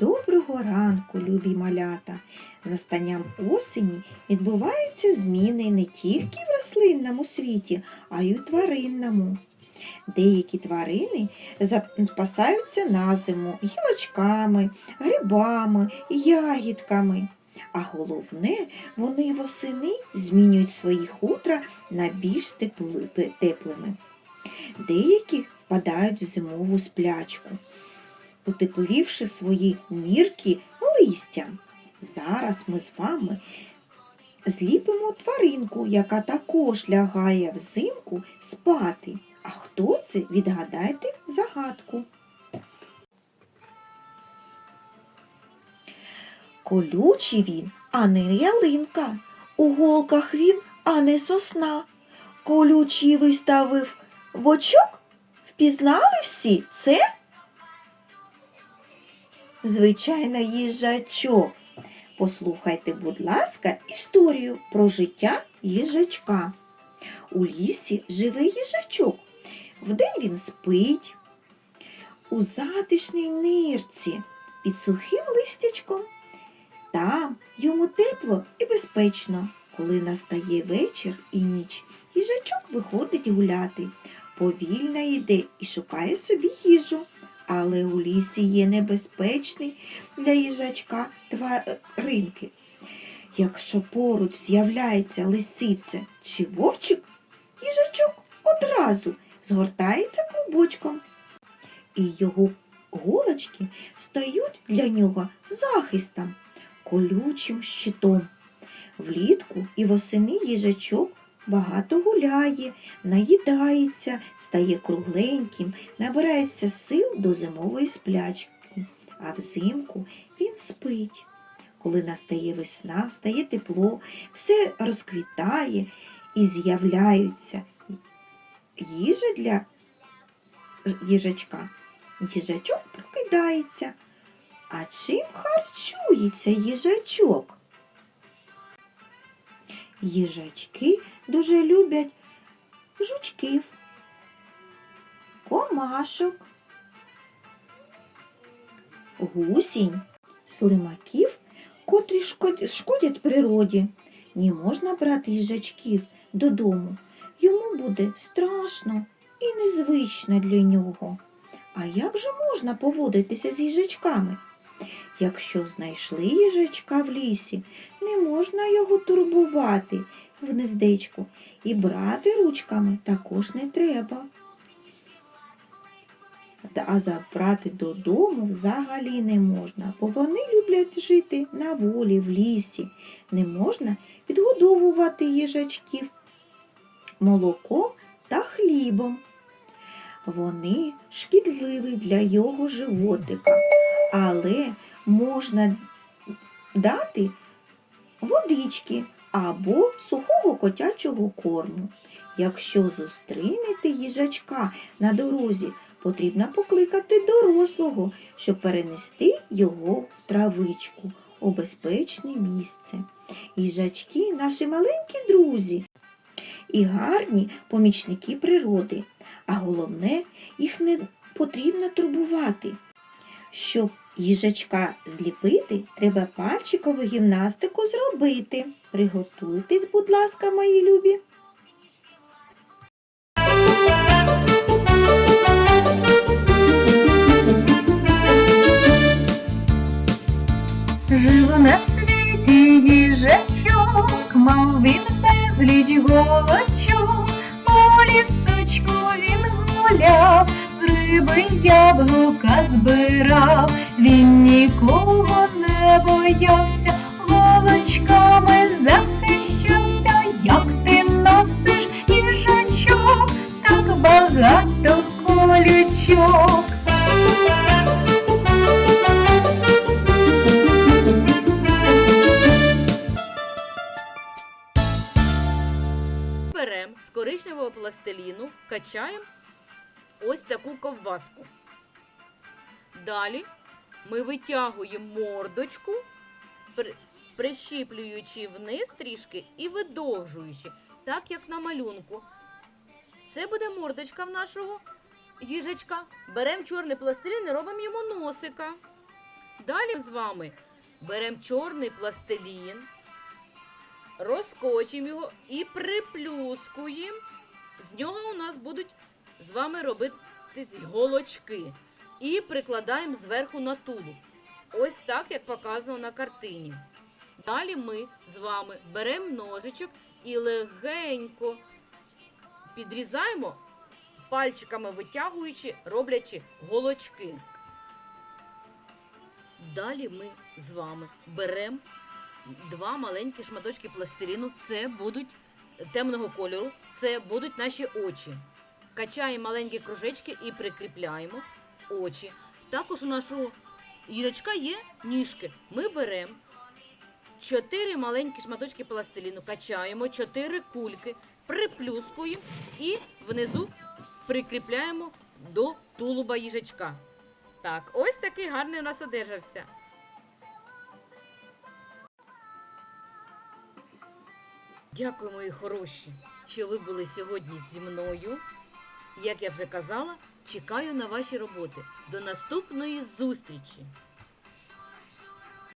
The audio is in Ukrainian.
Доброго ранку, любі малята! Настанням осені відбуваються зміни не тільки в рослинному світі, а й у тваринному. Деякі тварини запасаються на зиму гілочками, грибами, ягідками. А головне, вони восени змінюють свої хутра на більш теплими. Деякі впадають в зимову сплячку утеплівши свої нірки листям. Зараз ми з вами зліпимо тваринку, яка також лягає взимку спати. А хто це? Відгадайте загадку. Колючий він, а не ялинка. У голках він, а не сосна. Колючий виставив бочок. Впізнали всі це? Звичайно, їжачок. Послухайте, будь ласка, історію про життя їжачка. У лісі живе їжачок. Вдень він спить у затишній нирці під сухим листячком. Там йому тепло і безпечно. Коли настає вечір і ніч, їжачок виходить гуляти. Повільно йде і шукає собі їжу. Але у лісі є небезпечний для їжачка тваринки. Якщо поруч з'являється лисиця чи вовчик, їжачок одразу згортається клубочком, і його голочки стають для нього захистом, колючим щитом. Влітку і восени їжачок багато гуляє, наїдається, стає кругленьким, набирається сил до зимової сплячки, а взимку він спить. Коли настає весна, стає тепло, все розквітає і з'являються їжа для їжачка. Їжачок прокидається. А чим харчується їжачок? Їжачки дуже люблять жучків, комашок, гусінь, слимаків, котрі шкодять природі. Не можна брати їжачків додому. Йому буде страшно і незвично для нього. А як же можна поводитися з їжачками? Якщо знайшли їжачка в лісі, не можна його турбувати в і брати ручками також не треба. А забрати додому взагалі не можна, бо вони люблять жити на волі, в лісі. Не можна підгодовувати їжачків молоком та хлібом. Вони шкідливі для його животика, але можна дати водички або сухого котячого корму. Якщо зустрінете їжачка на дорозі, потрібно покликати дорослого, щоб перенести його в травичку у безпечне місце. Їжачки наші маленькі друзі і гарні помічники природи, а головне, їх не потрібно турбувати. Щоб їжачка зліпити, треба пальчикову гімнастику зробити. Приготуйтесь, будь ласка, мої любі. Яблука збирав, він нікого не боявся, голочками захищався, як ти носиш їжачок, так багато колючок. Беремо з коричневого пластиліну, качаємо ось таку ковбаску. Далі ми витягуємо мордочку, прищіплюючи вниз трішки і видовжуючи, так як на малюнку. Це буде мордочка в нашого їжачка. Беремо чорний пластилін і робимо йому носика. Далі з вами беремо чорний пластилін, розкочимо його і приплюскуємо. З нього у нас будуть з вами робитись голочки. І прикладаємо зверху на тулуб. Ось так, як показано на картині. Далі ми з вами беремо ножичок і легенько підрізаємо, пальчиками витягуючи, роблячи голочки. Далі ми з вами беремо два маленькі шматочки пластиліну. Це будуть темного кольору, це будуть наші очі. Качаємо маленькі кружечки і прикріпляємо очі. Також у нашого їжачка є ніжки. Ми беремо чотири маленькі шматочки пластиліну, качаємо чотири кульки, приплюскуємо і внизу прикріпляємо до тулуба їжачка. Так, ось такий гарний у нас одержався. Дякую, мої хороші, що ви були сьогодні зі мною. Як я вже казала, чекаю на ваші роботи. До наступної зустрічі!